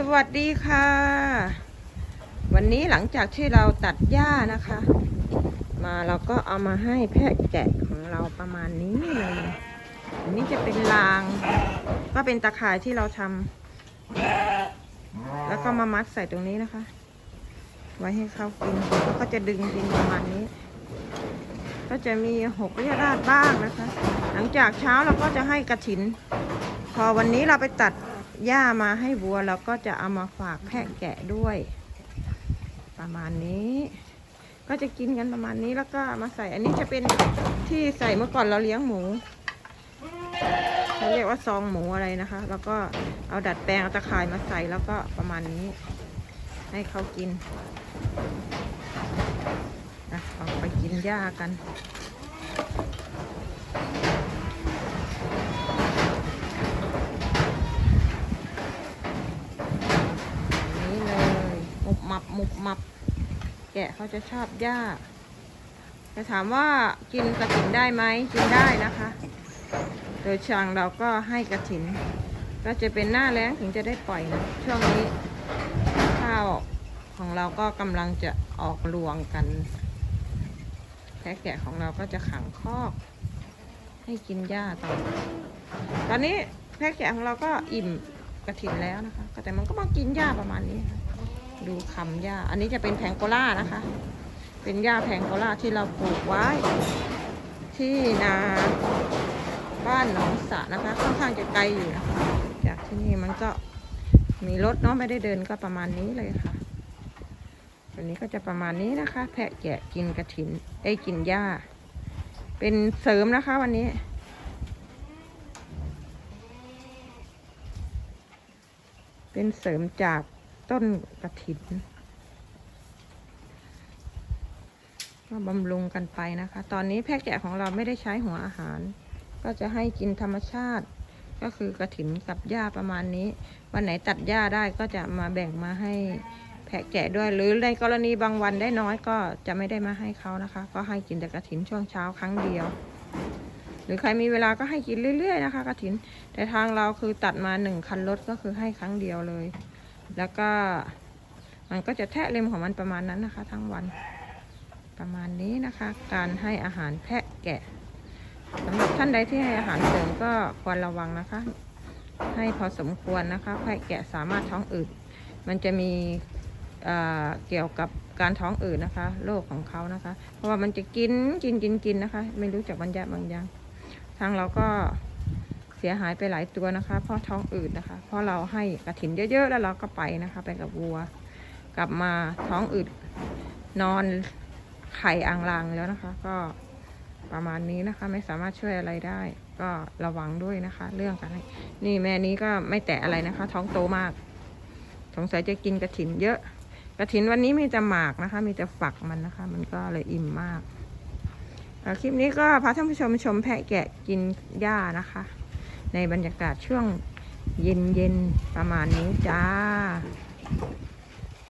สวัสดีค่ะ วันนี้หลังจากที่เราตัดหญ้านะคะ มาเราก็เอามาให้แพะแกะของเราประมาณนี้เลยอันนี้จะเป็นราง ก็เป็นตะข่ายที่เราทำแล้วก็มามัดใส่ตรงนี้นะคะ ไว้ให้เขากินแล้วก็จะดึงกินประมาณนี้ ก็จะมีหกเรียราดบ้างนะคะ หลังจากเช้าเราก็จะให้กระถิน พอวันนี้เราไปตัด หญ้ามาให้วัวเราก็จะเอามาฝากแพะแกะด้วย ประมาณนี้ ก็จะกินกันประมาณนี้แล้วก็มาใส่ อันนี้จะเป็นที่ใส่เมื่อก่อนเราเลี้ยงหมูเขาเรียกว่าซองหมูอะไรนะคะ แล้วก็เอาดัดแปลงเอาตะข่ายมาใส่แล้วก็ประมาณนี้ ให้เขากินนะออกไปกินหญ้ากัน นี้เลยห มุบหมับหมุบหมับ แกะเขาจะชอบหญ้าจะถามว่ากินกระถินได้ไหมกินได้นะคะ โดยช่างเราก็ให้กระถิน ก็จะเป็นหน้าแล้งถึงจะได้ปล่อยนะ ช่วงนี้ข้าวของเราก็กำลังจะออกรวงกันแพะแกะของเราก็จะขังคอก ให้กินหญ้าต่อตอนนี้แพะแกะของเราก็อิ่มกระถินแล้วนะคะ แต่มันก็มากินหญ้าประมาณนี้ค่ะ ดูคำหญ้า อันนี้จะเป็นแพงโกล่านะคะ เป็นหญ้าแพงโกล่าที่เราปลูกไว้ ที่นาบ้านหนองสะนะคะ ค่อนข้างจะไกลอยู่นะคะ จากที่นี่มันก็มีรถเนาะไม่ได้เดินก็ประมาณนี้เลยค่ะวันนี้ก็จะประมาณนี้นะคะ แพะแกะกินกระถินไอ้กินหญ้า เป็นเสริมนะคะวันนี้เป็นเสริมจาก ต้นกระถินก็บำรุงกันไปนะคะ ตอนนี้แพะแกะของเราไม่ได้ใช้หัวอาหาร ก็จะให้กินธรรมชาติ ก็คือกระถินกับหญ้าประมาณนี้ วันไหนตัดหญ้าได้ก็จะมาแบ่งมาให้แพะแกะด้วย หรือในกรณีบางวันได้น้อยก็จะไม่ได้มาให้เขานะคะ ก็ให้กินแต่กระถินช่วงเช้าครั้งเดียว หรือใครมีเวลาก็ให้กินเรื่อย ๆ นะคะ กระถิน แต่ทางเราคือตัดมาหนึ่งคันรถก็คือให้ครั้งเดียวเลย แล้วก็มันก็จะแทะเล็มของมันประมาณนั้นนะคะ ทั้งวันประมาณนี้นะคะ การให้อาหารแพะแกะสำหรับท่านใดที่ให้อาหารเสริมก็ควรระวังนะคะ ให้พอสมควรนะคะแพะแกะสามารถท้องอืดมันจะมีเกี่ยวกับการท้องอืดนะคะโรคของเขานะคะ เพราะว่ามันจะกินกินกินกินนะคะ ไม่รู้จักบรรยะบางอย่างทางเราก็ สียหายไปหลายตัวนะคะ เพราะท้องอืดนะคะ เพราะเราให้กระถินเยอะๆ แล้วเราก็ไปนะคะ ไปกับวัว กลับมาท้องอืดนอนไข่อ่างลางแล้วนะคะ ก็ประมาณนี้นะคะ ไม่สามารถช่วยอะไรได้ ก็ระวังด้วยนะคะ เรื่องการให้นี่แม่นี้ก็ไม่แตะอะไรนะคะ ท้องโตมาก สงสัยจะกินกระถินเยอะกระถินวันนี้มีแต่หมากนะคะ มีแต่ฝักมันนะคะ มันก็เลยอิ่มมากคลิปนี้ก็พาท่านผู้ชมชมแพะแกะกินหญ้านะคะ ในบรรยากาศช่วงเย็นๆประมาณนี้จ้า